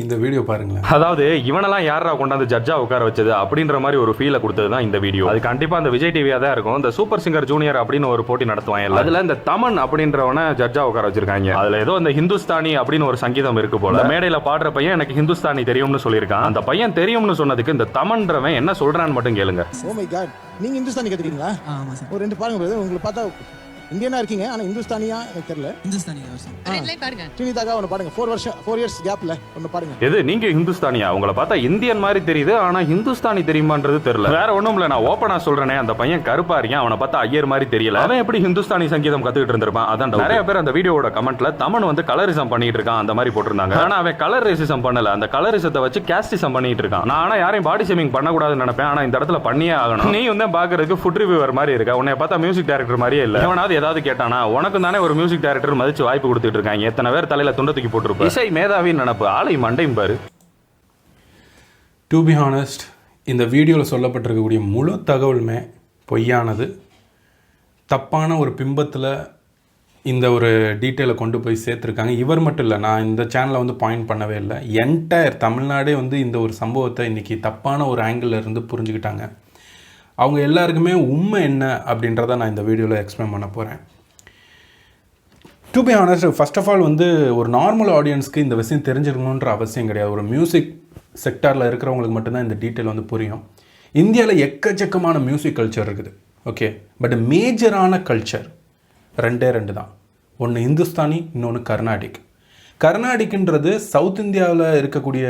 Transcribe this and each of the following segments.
இந்த வீடியோ பாருங்களேன். அதாவது இவனெல்லாம் யாரா கொண்டாந்து ஜட்ஜா உட்கார வச்சது அப்படின்ற மாதிரி ஒரு ஃபீலை கொடுத்தது தான் இந்த வீடியோ அது கண்டிப்பா அந்த விஜய் டிவியா தான் இருக்கும். இந்த சூப்பர் சிங்கர் ஜூனியர் அப்படின்னு ஒரு போட்டி நடத்துவாங்க அதுல இந்த தமன் அப்படின்றவன ஜட்ஜா உட்கார வச்சிருக்காங்க. அதுல ஏதோ இந்த ஹிந்துஸ்தானி அப்படின்னு ஒரு சங்கீதம் இருக்கு போல. மேடையில பாடுற பையன் எனக்கு ஹிந்துஸ்தானி தெரியும்னு சொல்லியிருக்கான். அந்த பையன் தெரியும்னு சொன்னதுக்கு இந்த தமன்றவன் என்ன சொல்றான்னு மட்டும் கேளுங்க. ஓ மை காட் நீங்க இந்துஸ்தானி கத்துக்கிறீங்களா ஆமா சார். ஒரு ரெண்டு பாருங்க brother. உங்களை பார்த்தா இந்தியனா இருக்கீங்க ஆனா இந்துஸ்தானியா எனக்கு தெரியல இந்துஸ்தானி சார் ரெண்டு லைன் பாருங்க. ஸ்ரீனிதாக்கா ஒன்று பாடுங்க ஃபோர் வருஷம் ஃபோர் இயர்ஸ் கேப்ல ஒன்று பாடுங்க எது நீங்க ஹிந்துஸ்தானியா உங்களை பார்த்தா இந்தியன் மாதிரி தெரியுது ஆனா ஹிந்துஸ்தானி தெரியுமான்றது தெரியல. வேற ஒண்ணும் இல்ல நான் ஓப்பனா சொல்றேனே. அந்த பையன் கருப்பா இருக்கேன் அவனை பார்த்தா ஐயர் மாதிரி தெரியல. அவன் எப்படி ஹிந்துஸ்தானி சங்கீதம் கத்துக்கிட்டு இருந்திருப்பான்? அதான். நிறைய பேர் அந்த வீடியோவோட கமெண்ட்ல தமன் வந்து கலரிசம் பண்ணிட்டு இருக்கான் அந்த மாதிரி போட்டிருந்தாங்க. ஆனா அவன் கலர் ரேசிசம் பண்ணல. அந்த கலரிசத்தை வச்சு கேஸ்டிசம் பண்ணிட்டு இருக்கான். நான் ஆனா யாரையும் பாடி ஷேமிங் பண்ணக்கூடாதுன்னு நினைப்பேன். ஆனா இந்த இடத்துல பண்ணியே ஆகணும். நீ வந்து பாக்குறதுக்கு ஃபுட் ரிவ்யூவர் மாதிரி இருக்க. உன்னை பார்த்தா மியூசிக் டைரக்டர் மாதிரியே இல்ல. ஏதாவது கேட்டானா உனக்கு தானே ஒரு மியூசிக் டைரக்டர் மதிச்சு வாய்ப்பு கொடுத்துட்டு இருக்காங்க. எத்தனை பேர் தலையில துண்ட தூக்கி போட்டிருப்ப இசை மேதாவின்னு நினப்பு ஆளை மண்டையும் பாரு. டு பி ஹானஸ்ட் இந்த வீடியோவில் சொல்லப்பட்டிருக்கக்கூடிய முழு தகவலுமே பொய்யானது. தப்பான ஒரு பிம்பத்தில் இந்த ஒரு டீட்டெயிலை கொண்டு போய் சேர்த்துருக்காங்க. இவர் மட்டும் இல்லை நான் இந்த சேனலை வந்து பாயிண்ட் பண்ணவே இல்லை. என்டையர் தமிழ்நாடே வந்து இந்த ஒரு சம்பவத்தை இன்றைக்கி தப்பான ஒரு ஆங்கிளில் இருந்து புரிஞ்சுக்கிட்டாங்க. அவங்க எல்லாருக்குமே உண்மை என்ன அப்படின்றத நான் இந்த வீடியோவில் எக்ஸ்பிளைன் பண்ண போகிறேன் to be honest first of all வந்து ஒரு நார்மல் ஆடியன்ஸ்க்கு இந்த விஷயம் தெரிஞ்சிருக்கணுன்ற அவசியம் கிடையாது. ஒரு மியூசிக் செக்டாரில் இருக்கிறவங்களுக்கு மட்டும்தான் இந்த டீட்டெயில் வந்து புரியும். இந்தியாவில் எக்கச்சக்கமான மியூசிக் கல்ச்சர் இருக்குது. ஓகே பட் மேஜரான கல்ச்சர் ரெண்டே ரெண்டு தான். ஒன்று இந்துஸ்தானி இன்னொன்று கர்நாடிக். கர்நாடிக்ன்றது சவுத் இந்தியாவில் இருக்கக்கூடிய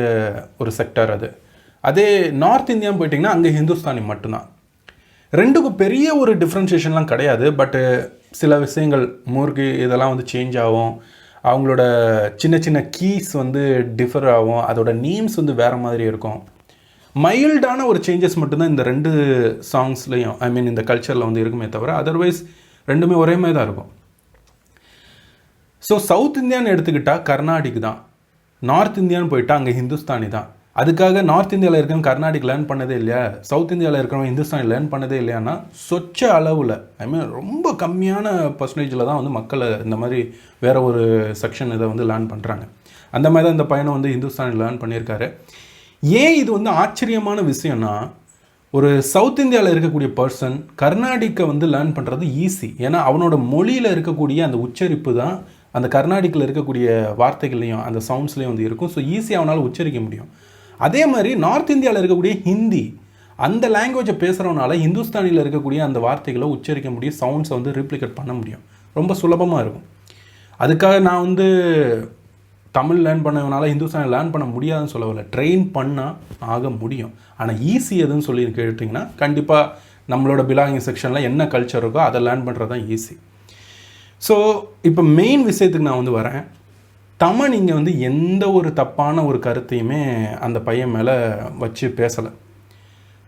ஒரு செக்டார் அது. அதே நார்த் இந்தியா போயிட்டிங்கன்னா அங்கே ஹிந்துஸ்தானி மட்டும்தான். ரெண்டுக்கும் பெரிய ஒரு டிஃப்ரென்ஷியேஷன்லாம் கிடையாது பட்டு சில விஷயங்கள் மூர்க்கு இதெல்லாம் வந்து சேஞ்ச் ஆகும். அவங்களோட சின்ன சின்ன கீஸ் வந்து டிஃபர் ஆகும். அதோட நேம்ஸ் வந்து வேறு மாதிரி இருக்கும். மைல்டான ஒரு சேஞ்சஸ் மட்டும்தான் இந்த ரெண்டு சாங்ஸ்லேயும் ஐ மீன் இந்த கல்ச்சரில் வந்து இருக்குமே தவிர அதர்வைஸ் ரெண்டுமே ஒரே மாதிரி தான் இருக்கும். ஸோ சவுத் இந்தியான்னு எடுத்துக்கிட்டால் கர்நாடிக் தான் நார்த் இந்தியான்னு போயிட்டால் அங்கே ஹிந்துஸ்தானி தான் அதுக்காக நார்த் இந்தியாவில் இருக்கிறவங்க கர்நாடிக் லேர்ன் பண்ணதே இல்லையா? சவுத் இந்தியாவில் இருக்கிறவங்க ஹிந்துஸ்தானி லேர்ன் பண்ணதே இல்லையான்னா சொச்ச அளவில் ஐ மீன் ரொம்ப கம்மியான பர்சன்டேஜில் தான் வந்து மக்களை இந்த மாதிரி வேற ஒரு செக்ஷன் இதை வந்து லேர்ன் பண்ணுறாங்க அந்த மாதிரி தான் இந்த பையனை வந்து இந்துஸ்தானில் லேர்ன் பண்ணியிருக்காரு. ஏன் இது வந்து ஆச்சரியமான விஷயம்னா ஒரு சவுத் இந்தியாவில் இருக்கக்கூடிய பர்சன் கர்நாடிக்கை வந்து லேர்ன் பண்ணுறது ஈஸி ஏன்னா அவனோட மொழியில் இருக்கக்கூடிய அந்த உச்சரிப்பு தான் அந்த கர்நாடிக்கில் இருக்கக்கூடிய வார்த்தைகள்லையும் அந்த சவுண்ட்ஸ்லேயும் வந்து இருக்கும். ஸோ ஈஸியாக அவனால் உச்சரிக்க முடியும். அதே மாதிரி நார்த் இந்தியாவில் இருக்கக்கூடிய ஹிந்தி அந்த லாங்குவேஜை பேசுகிறவனால ஹிந்துஸ்தானியில் இருக்கக்கூடிய அந்த வார்த்தைகளை உச்சரிக்க முடியும் சவுண்ட்ஸை வந்து ரீப்ளிகேட் பண்ண முடியும். ரொம்ப சுலபமாக இருக்கும். அதுக்காக நான் வந்து தமிழ் லேர்ன் பண்ணதுனால ஹிந்துஸ்தானி லேர்ன் பண்ண முடியாதுன்னு சொல்லவில்லை ட்ரெயின் பண்ணால் ஆக முடியும். ஆனால் ஈஸி எதுன்னு சொல்லி கேட்டிங்கன்னா கண்டிப்பாக நம்மளோட பிலாங்கிங் செக்ஷனில் என்ன கல்ச்சர் இருக்கோ அதை லேர்ன் பண்ணுறது தான் ஈஸி ஸோ இப்போ மெயின் விஷயத்துக்கு நான் வந்து வரேன். தமன் இங்கே வந்து எந்த ஒரு தப்பான ஒரு கருத்தையுமே அந்த பையன் மேலே வச்சு பேசலை.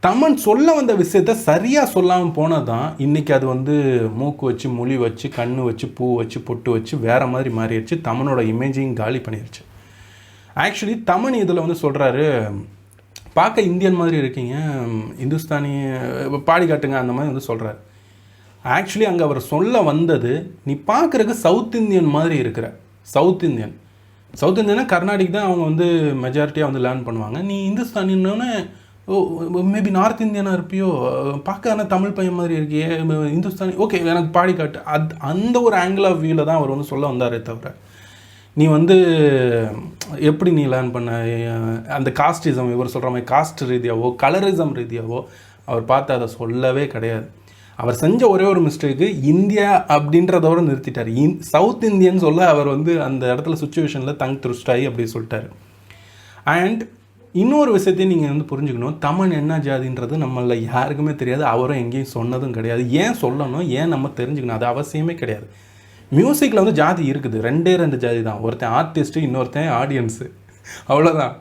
தமன் சொல்ல வந்த விஷயத்த சரியாக சொல்லாமல் போனால் தான் இன்றைக்கி அது வந்து மூக்கு வச்சு மொழி வச்சு கண்ணு வச்சு பூ வச்சு பொட்டு வச்சு வேறு மாதிரி மாறிடுச்சு. தமனோட இமேஜையும் காலி பண்ணிடுச்சு. ஆக்சுவலி தமன் இதில் வந்து சொல்கிறாரு பார்க்க இந்தியன் மாதிரி இருக்கீங்க இந்துஸ்தானி பாடி காட்டுங்க அந்த மாதிரி வந்து சொல்கிறாரு ஆக்சுவலி அங்கே அவர் சொல்ல வந்தது நீ பார்க்குறக்கு சவுத் இந்தியன் மாதிரி இருக்கிற சவுத் இந்தியன். சவுத் இந்தியனா கர்நாடிக் தான் அவங்க வந்து மெஜாரிட்டியாக வந்து லேர்ன் பண்ணுவாங்க. நீ இந்துஸ்தானின்னொன்னே ஓ மேபி நார்த் இந்தியனாக இருப்பியோ பார்க்க ஆனால் தமிழ் பையன் மாதிரி இருக்கியே இந்துஸ்தானி ஓகே எனக்கு பாடி காட்டு. அது அந்த ஒரு ஆங்கிள் ஆஃப் வியூவில் தான் அவர் வந்து சொல்ல வந்தாரே தவிர நீ வந்து எப்படி நீ லேர்ன் பண்ண? அந்த காஸ்டிசம் இவர் சொல்கிற மாதிரி காஸ்ட் ரீதியாவோ கலரிசம் ரீதியாவோ அவர் பார்த்து அதை சொல்லவே கிடையாது. அவர் செஞ்ச ஒரே ஒரு மிஸ்டேக்கு இந்தியா அப்படின்றதோட நிறுத்திட்டார். இந் சவுத் இந்தியன் சொல்ல அவர் வந்து அந்த இடத்துல சுச்சுவேஷனில் தங் திருஷ்டாயி அப்படின்னு சொல்லிட்டார். அண்ட் இன்னொரு விஷயத்தையும் நீங்கள் வந்து புரிஞ்சுக்கணும். தமன் என்ன ஜாதின்றது நம்மள யாருக்குமே தெரியாது. அவரும் எங்கேயும் சொன்னதும் கிடையாது. ஏன் சொல்லணும்? ஏன் நம்ம தெரிஞ்சுக்கணும்? அது அவசியமே கிடையாது. மியூசிக்கில் வந்து ஜாதி இருக்குது. ரெண்டே ரெண்டு ஜாதி தான். ஒருத்தன் ஆர்டிஸ்ட்டு இன்னொருத்தன் ஆடியன்ஸு அவ்வளோதான்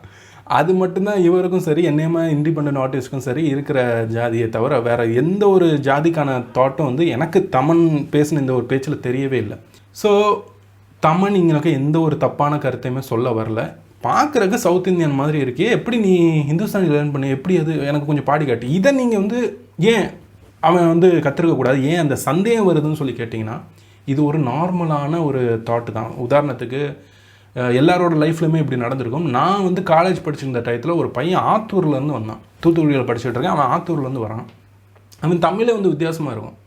அது மட்டும்தான் இவருக்கும் சரி என்னையமா இண்டிபெண்ட் ஆர்டிஸ்ட்க்கும் சரி இருக்கிற ஜாதியை தவிர வேறு எந்த ஒரு ஜாதிக்கான தாட்டும் வந்து எனக்கு தமன் பேசின இந்த ஒரு பேச்சில் தெரியவே இல்லை. ஸோ தமன் இங்களுக்கு எந்த ஒரு தப்பான கருத்தையுமே சொல்ல வரல. பார்க்குறக்கு சவுத் இந்தியன் மாதிரி இருக்கே எப்படி நீ ஹிந்துஸ்தானி லேர்ன் பண்ணி எப்படி அது எனக்கு கொஞ்சம் பாடி காட்டு. இதை நீங்கள் வந்து ஏன் அவன் வந்து கற்றுக்கக்கூடாது ஏன் அந்த சந்தேகம் வருதுன்னு சொல்லி கேட்டிங்கன்னா இது ஒரு நார்மலான ஒரு தாட்டு தான். உதாரணத்துக்கு எல்லாரோட லைஃப்லையுமே இப்படி நடந்திருக்கும். நான் வந்து காலேஜ் படிச்சிருந்த டயத்தில் ஒரு பையன் ஆத்தூர்லேருந்து வந்தான். தூத்துக்குடியில் படிச்சுட்டு இருக்கேன். அவன் ஆத்தூர்லேருந்து வரான். அவன் தமிழே வந்து வித்தியாசமாக இருக்கும்.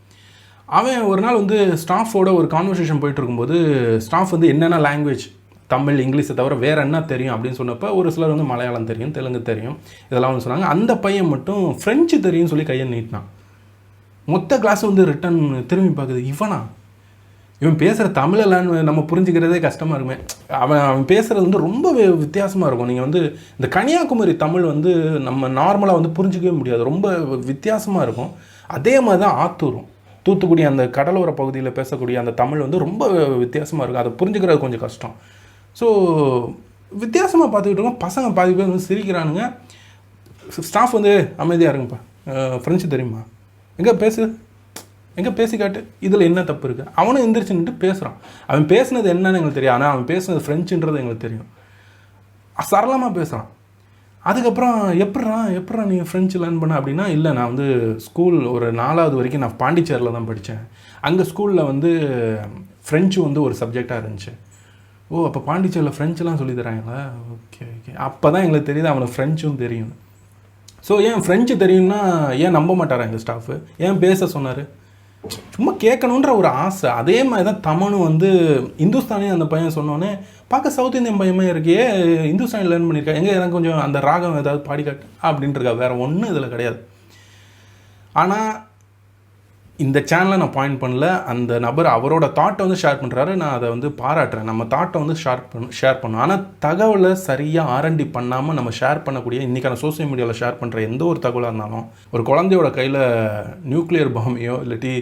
அவன் ஒரு நாள் வந்து ஸ்டாஃபோட ஒரு கான்வர்சேஷன் போயிட்டு இருக்கும்போது ஸ்டாஃப் வந்து என்னென்ன லாங்குவேஜ் தமிழ் இங்கிலீஷை தவிர வேறு என்ன தெரியும் அப்படின்னு சொன்னப்போ ஒரு சிலர் வந்து மலையாளம் தெரியும் தெலுங்கு தெரியும் இதெல்லாம் வந்து சொன்னாங்க. அந்த பையன் மட்டும் ஃப்ரெஞ்சு தெரியும்னு சொல்லி கையை நீட்டினான். மொத்த கிளாஸ் வந்து ரிட்டன் திரும்பி பார்க்குது. இவனா? இவன் பேசுகிற தமிழெல்லாம் நம்ம புரிஞ்சுக்கிறதே கஷ்டமாக இருக்குமே. அவன் அவன் பேசுகிறது வந்து ரொம்ப வித்தியாசமாக இருக்கும். நீங்கள் வந்து இந்த கன்னியாகுமரி தமிழ் வந்து நம்ம நார்மலாக வந்து புரிஞ்சிக்கவே முடியாது. ரொம்ப வித்தியாசமாக இருக்கும். அதே மாதிரி தான் ஆத்தூரும். தூத்துக்குடி அந்த கடலோர பகுதியில் பேசக்கூடிய அந்த தமிழ் வந்து ரொம்ப வித்தியாசமாக இருக்கும். அதை புரிஞ்சுக்கிறது கொஞ்சம் கஷ்டம். ஸோ வித்தியாசமாக பார்த்துக்கிட்டு இருக்கோம். பசங்க பாதி பேர் வந்து சிரிக்கிறானுங்க. ஸ்டாஃப் வந்து அமைதியாக இருங்கப்பா. அஹ், ஃப்ரெஞ்சு தெரியுமா? எங்கே பேசு? எங்கே பேசிக்காட்டு இதில் என்ன தப்பு இருக்குது அவனும் எந்திரிச்சு பேசுகிறான் அவன் பேசுனது என்னன்னு எங்களுக்கு தெரியும் ஆனால் அவன் பேசுனது ஃப்ரெஞ்சுன்றது எங்களுக்கு தெரியும். சரளமாக பேசுகிறான் அதுக்கப்புறம் எப்பட்றா எப்பட்றா நீ ஃப்ரெஞ்சு லேர்ன் பண்ண? அப்படின்னா இல்லை நான் வந்து ஸ்கூல் ஒரு நாலாவது வரைக்கும் நான் பாண்டிச்சேரியில் தான் படித்தேன் அங்கே ஸ்கூலில் வந்து ஃப்ரெஞ்சு வந்து ஒரு சப்ஜெக்டாக இருந்துச்சு. ஓ அப்போ பாண்டிச்சேரியில் ஃப்ரெஞ்செலாம் சொல்லி தராங்களா? Okay okay. அப்போ தான் எங்களுக்கு தெரியுது அவனுக்கு ஃப்ரெஞ்சும் தெரியும். ஸோ ஏன் ஃப்ரெஞ்சு தெரியும்னா ஏன் நம்ப மாட்டாரா எங்கள் ஸ்டாஃபு ஏன் பேச சொன்னார்? சும்மா கேட்கணுன்ற ஒரு ஆசை. அதே மாதிரி தான் தமனும் வந்து இந்துஸ்தானி அந்த பையன் சொன்னோன்னே பார்க்க சவுத் இந்தியன் பையமே இருக்கே இந்துஸ்தானி லேர்ன் பண்ணியிருக்கா? எங்கே எனக்கு கொஞ்சம் அந்த ராகம் ஏதாவது பாடி காட்டு அப்படின்ட்டு இருக்கா. ஒன்றும் இதில் கிடையாது. ஆனால் இந்த சேனலை நான் பாயிண்ட் பண்ணல. அந்த நபர் அவரோட தாட்டை வந்து ஷேர் பண்ணுறாரு நான் அதை வந்து பாராட்டுறேன். நம்ம தாட்டை வந்து ஷேர் பண்ண ஷேர் பண்ணோம். ஆனால் தகவலை சரியாக ஆரண்டி பண்ணாமல் நம்ம ஷேர் பண்ணக்கூடிய இன்றைக்கான சோஷியல் மீடியாவில் ஷேர் பண்ணுற எந்த ஒரு தகவலாக இருந்தாலும் ஒரு குழந்தையோட கையில் நியூக்ளியர் பாமையோ இல்லாட்டி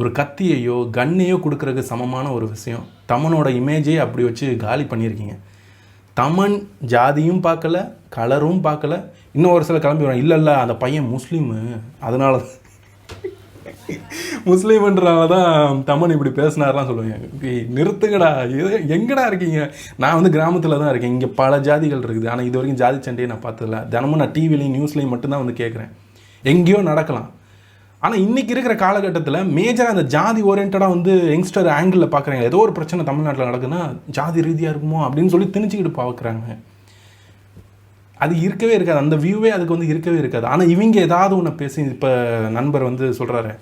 ஒரு கத்தியையோ கன்னையோ கொடுக்கறதுக்கு சமமான ஒரு விஷயம். தமனோட இமேஜே அப்படி வச்சு காலி பண்ணியிருக்கீங்க. தமன் ஜாதியும் பார்க்கல கலரும் பார்க்கல. இன்னும் ஒரு சில கிளம்பி வரும் இல்லை இல்லை அந்த பையன் முஸ்லீமு. அதனால முஸ்லீம்ன்றனால தான் தமன் இப்படி பேசினார்லாம் சொல்லுவாங்க. நிறுத்துங்கடா. இது எங்கடா இருக்கீங்க? நான் வந்து கிராமத்தில் தான் இருக்கேன். இங்கே பல ஜாதிகள் இருக்குது. ஆனால் இது வரைக்கும் ஜாதி சண்டையை நான் பார்த்ததில்ல. தினமும் நான் டிவிலையும் நியூஸ்லையும் மட்டும்தான் வந்து கேட்குறேன் எங்கேயோ நடக்கலாம். ஆனால் இன்றைக்கி இருக்கிற காலகட்டத்தில் மேஜராக அந்த ஜாதி ஓரியன்டாக வந்து யங்ஸ்டர் ஆங்கிளில் பார்க்குறாங்க ஏதோ ஒரு பிரச்சனை தமிழ்நாட்டில் நடக்குதுன்னா ஜாதி ரீதியாக இருக்குமோ அப்படின்னு சொல்லி திணிச்சிக்கிட்டு பார்க்குறாங்க அது இருக்கவே இருக்காது. அந்த வியூவே அதுக்கு வந்து இருக்கவே இருக்காது. ஆனால் இவங்க ஏதாவது ஒன்று பேசி இப்போ நண்பர் வந்து சொல்கிறாரு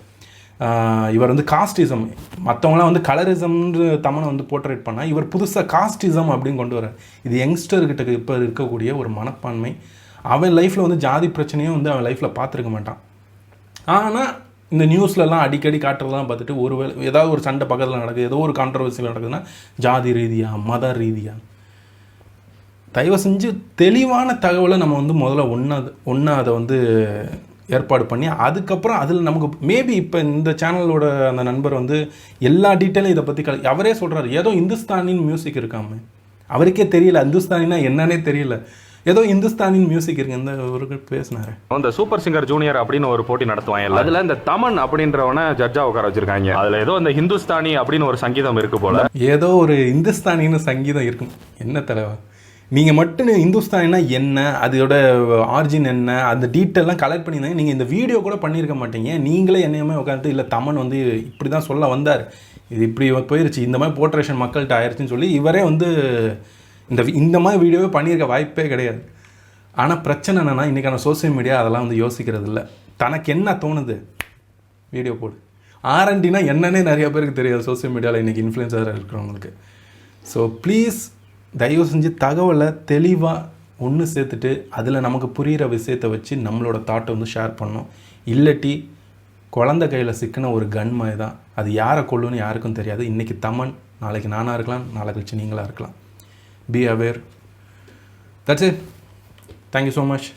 இவர் வந்து காஸ்டிசம் மற்றவங்களாம் வந்து கலரிசம்ன்ற தமிழை வந்து போர்ட்ரேட் பண்ணால் இவர் புதுசாக காஸ்டிசம் அப்படின்னு கொண்டு வரார் இது யங்ஸ்டர்கிட்ட இப்போ இருக்கக்கூடிய ஒரு மனப்பான்மை. அவன் லைஃப்பில் வந்து ஜாதி பிரச்சனையும் வந்து அவன் லைஃப்பில் பார்த்துருக்க மாட்டான். ஆனால் இந்த நியூஸ்லலாம் அடிக்கடி காட்டுறதெல்லாம் பார்த்துட்டு ஒரு வேளை ஏதாவது ஒரு சண்டை பக்கத்தில் நடக்குது ஏதோ ஒரு கான்ட்ரவர்சி நடக்குதுன்னா ஜாதி ரீதியாக மத ரீதியாக தயவு செஞ்சு தெளிவான தகவலை நம்ம வந்து முதல்ல ஒன்றா ஒன்றா அதை வந்து ஏற்பாடு பண்ணி அதுக்கப்புறம் அதில் நமக்கு மேபி இப்போ இந்த சேனலோட அந்த நண்பர் வந்து எல்லா டீட்டெயிலும் இதை பற்றி கல அவரே சொல்கிறாரு ஏதோ இந்துஸ்தானின் மியூசிக் இருக்காம அவருக்கே தெரியல இந்துஸ்தானினா என்னன்னே தெரியல. ஏதோ இந்துஸ்தானின் மியூசிக் இருக்கு இந்த ஒரு பேசினாரு. இந்த சூப்பர் சிங்கர் ஜூனியர் அப்படின்னு ஒரு போட்டி நடத்துவாங்க அதுல இந்த தமன் அப்படின்றவன ஜட்ஜா உட்கார வச்சிருக்காங்க. அதுல ஏதோ இந்த ஹிந்துஸ்தானி அப்படின்னு ஒரு சங்கீதம் இருக்கு போல. ஏதோ ஒரு இந்துஸ்தானின்னு சங்கீதம் இருக்கும். என்ன தலைவா? நீங்கள் மட்டும் இந்துஸ்தானினா என்ன அதோட ஆரிஜின் என்ன அந்த டீட்டெயிலாம் கலெக்ட் பண்ணியிருந்தாங்க. நீங்கள் இந்த வீடியோ கூட பண்ணியிருக்க மாட்டீங்க. நீங்களே என்னையுமே உட்காந்துட்டு இல்லை தமன் வந்து இப்படி தான் சொல்ல வந்தார். இது இப்படி போயிருச்சு. இந்த மாதிரி போர்ட்ரேஷன் மக்கள்கிட்ட ஆயிடுச்சுன்னு சொல்லி இவரே வந்து இந்த இந்த மாதிரி வீடியோவே பண்ணியிருக்க வாய்ப்பே கிடையாது. ஆனால் பிரச்சனை என்னென்னா இன்றைக்கான சோஷியல் மீடியா அதெல்லாம் வந்து யோசிக்கிறது இல்லை. தனக்கு என்ன தோணுது? வீடியோ போடு. ஆர்என்டினா என்னன்னே நிறைய பேருக்கு தெரியாது. சோஷியல் மீடியாவில் இன்றைக்கி இன்ஃப்ளூயன்சராக இருக்கிறவங்களுக்கு. ஸோ ப்ளீஸ் தயவு செஞ்சு தகவலை தெளிவாக ஒன்று சேர்த்துட்டு அதில் நமக்கு புரிகிற விஷயத்தை வச்சு நம்மளோட தாட்டை வந்து ஷேர் பண்ணணும். இல்லாட்டி குழந்த கையில் சிக்கின ஒரு கன் மாதிரி தான். அது யாரை கொள்ளுன்னு யாருக்கும் தெரியாது. இன்றைக்கி தமன் நாளைக்கு நானாக இருக்கலாம் நாளை கழிச்சு நீங்களாக இருக்கலாம். Be aware that's it thank you so much